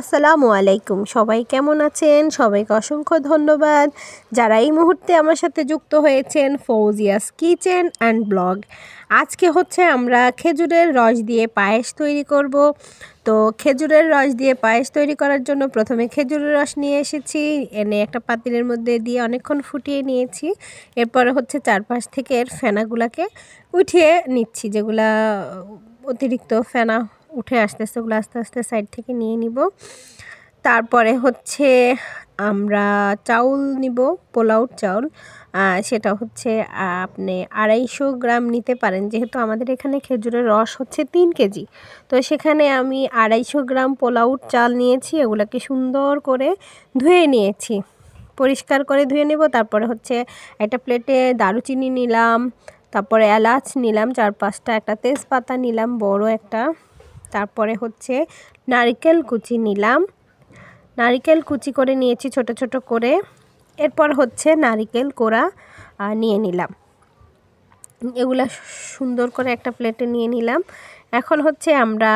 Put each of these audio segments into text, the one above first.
আসসালামু আলাইকুম। সবাই কেমন আছেন? সবাইকে অসংখ্য ধন্যবাদ। যারা এই মুহূর্তে আমার সাথে যুক্ত হয়েছেন, ফৌজিয়াস কিচেন অ্যান্ড ব্লগ। আজকে হচ্ছে আমরা খেজুরের রস দিয়ে পায়েস তৈরি করব। তো খেজুরের রস দিয়ে পায়েস তৈরি করার জন্য প্রথমে খেজুরের রস নিয়ে এসেছি। এনে একটা পাতিলের মধ্যে দিয়ে অনেকক্ষণ ফুটিয়ে নিয়েছি। এরপরে হচ্ছে চারপাশ থেকে এর ফেনাগুলাকে উঠিয়ে নিচ্ছি, যেগুলা অতিরিক্ত ফেনা উঠে আসতেছে ওগুলো আস্তে আস্তে সাইড থেকে নিয়ে নিব। তারপরে হচ্ছে আমরা চাউল নিব পোলাউট চাউল। সেটা হচ্ছে আপনি আড়াইশো গ্রাম নিতে পারেন। যেহেতু আমাদের এখানে খেজুরের রস হচ্ছে তিন কেজি। তো সেখানে আমি আড়াইশো গ্রাম পোলাউট চাল নিয়েছি, এগুলোকে সুন্দর করে ধুয়ে নিয়েছি। পরিষ্কার করে ধুয়ে নেব। তারপরে হচ্ছে একটা প্লেটে দারুচিনি নিলাম, তারপরে এলাচ নিলাম, চার পাঁচটা একটা তেজপাতা নিলাম, বড় একটা তারপরে হচ্ছে নারিকেল কুচি নিলাম। নারিকেল কুচি করে নিয়েছি ছোট ছোট করে। এরপর হচ্ছে নারিকেল কোড়া নিয়ে নিলাম। এগুলা সুন্দর করে একটা প্লেটে নিয়ে নিলাম। এখন হচ্ছে আমরা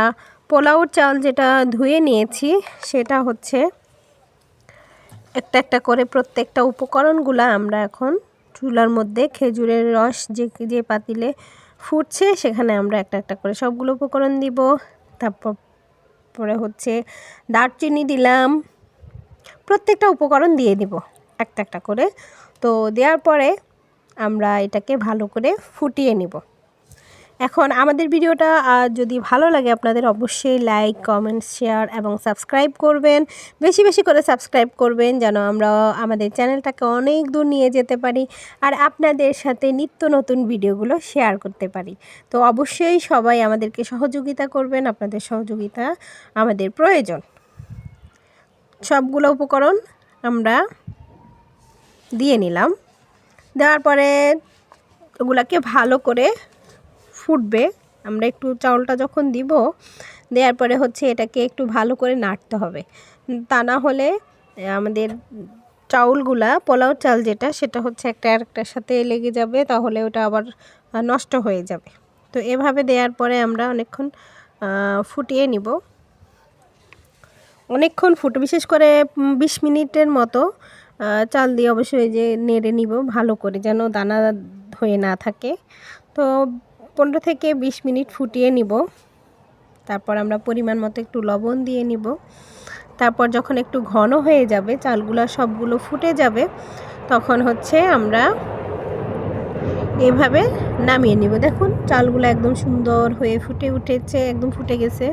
পোলাও চাল যেটা ধুয়ে নিয়েছি, সেটা হচ্ছে একটা একটা করে প্রত্যেকটা উপকরণগুলো আমরা এখন চুলার মধ্যে খেজুরের রস যে যে পাতিলে ফুটছে, সেখানে আমরা একটা একটা করে সবগুলো উপকরণ দিব। তারপর পরে হচ্ছে দারচিনি দিলাম। প্রত্যেকটা উপকরণ দিয়ে দিব একটা একটা করে। তো দেওয়ার পরে আমরা এটাকে ভালো করে ফুটিয়ে নিব। এখন আমাদের ভিডিওটা যদি ভালো লাগে আপনাদের অবশ্যই লাইক কমেন্ট শেয়ার এবং সাবস্ক্রাইব করবেন। বেশি বেশি করে সাবস্ক্রাইব করবেন যেন আমরা আমাদের চ্যানেলটাকে অনেক দূর নিয়ে যেতে পারি আর আপনাদের সাথে নিত্য নতুন ভিডিওগুলো শেয়ার করতে পারি। তো অবশ্যই সবাই আমাদেরকে সহযোগিতা করবেন, আপনাদের সহযোগিতা আমাদের প্রয়োজন। সবগুলো উপকরণ আমরা দিয়ে নিলাম। দেওয়ার পরে ওগুলাকে ভালো করে ফুটবে, আমরা একটু চাউলটা যখন দিব, দেওয়ার পরে হচ্ছে এটাকে একটু ভালো করে নাড়তে হবে। তা না হলে, আমাদের চাউলগুলা, পোলাও চাল যেটা, সেটা হচ্ছে একটা আরেকটার সাথে লেগে যাবে, তাহলে ওটা আবার নষ্ট হয়ে যাবে। তো এভাবে দেওয়ার পরে আমরা অনেকক্ষণ ফুটিয়ে নিব। অনেকক্ষণ ফুটে, বিশেষ করে বিশ মিনিটের মতো চাল দিয়ে অবশ্যই যে নেড়ে নিব, ভালো করে যেন দানা হয়ে না থাকে। তো পনেরো থেকে বিশ মিনিট ফুটিয়ে নিব। তারপর আমরা পরিমাণ মতো একটু লবণ দিয়ে নিব। তারপর যখন একটু ঘন হয়ে যাবে, চালগুলো সবগুলো ফুটে যাবে, তখন হচ্ছে আমরা এভাবে নামিয়ে নিব। দেখুন, চালগুলো একদম সুন্দর হয়ে ফুটে উঠেছে, একদম ফুটে গেছে।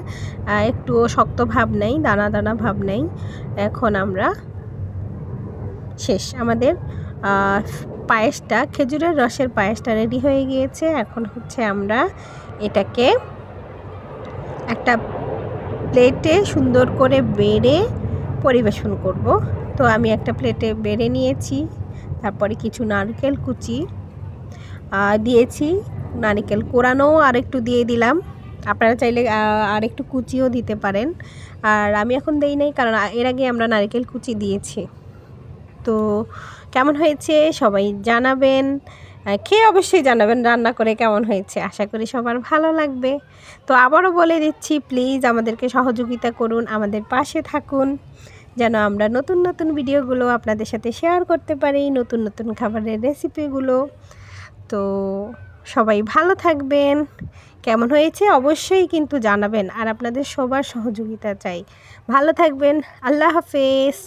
একটুও শক্ত ভাব নেই, দানা দানা ভাব নেই। এখন আমরা শেষ। আমাদের পায়েসটা, খেজুরের রসের পায়েসটা রেডি হয়ে গিয়েছে। এখন হচ্ছে আমরা এটাকে একটা প্লেটে সুন্দর করে বেড়ে পরিবেশন করব। তো আমি একটা প্লেটে বেড়ে নিয়েছি, তারপরে কিছু নারকেল কুচি দিয়েছি। নারিকেল কোরানো আর একটু দিয়ে দিলাম। আপনারা চাইলে আর একটু কুচিও দিতে পারেন। আর আমি এখন দেই নাই, কারণ এর আগে আমরা নারিকেল কুচি দিয়েছি। তো কেমন হয়েছে? সবাই জানাবেন। খেয়ে অবশ্যই জানাবেন রান্না করে কেমন হয়েছে। আশা করি সবার ভালো লাগবে। তো আবারও বলে দিচ্ছি প্লিজ আমাদেরকে সহযোগিতা করুন, আমাদের পাশে থাকুন, যেন আমরা নতুন নতুন ভিডিওগুলো আপনাদের সাথে শেয়ার করতে পারি, নতুন নতুন খাবারের রেসিপিগুলো তো সবাই ভালো থাকবেন। কেমন হয়েছে? অবশ্যই কিন্তু জানাবেন। আর আপনাদের সবার সহযোগিতা চাই। ভালো থাকবেন। আল্লাহ হাফেজ।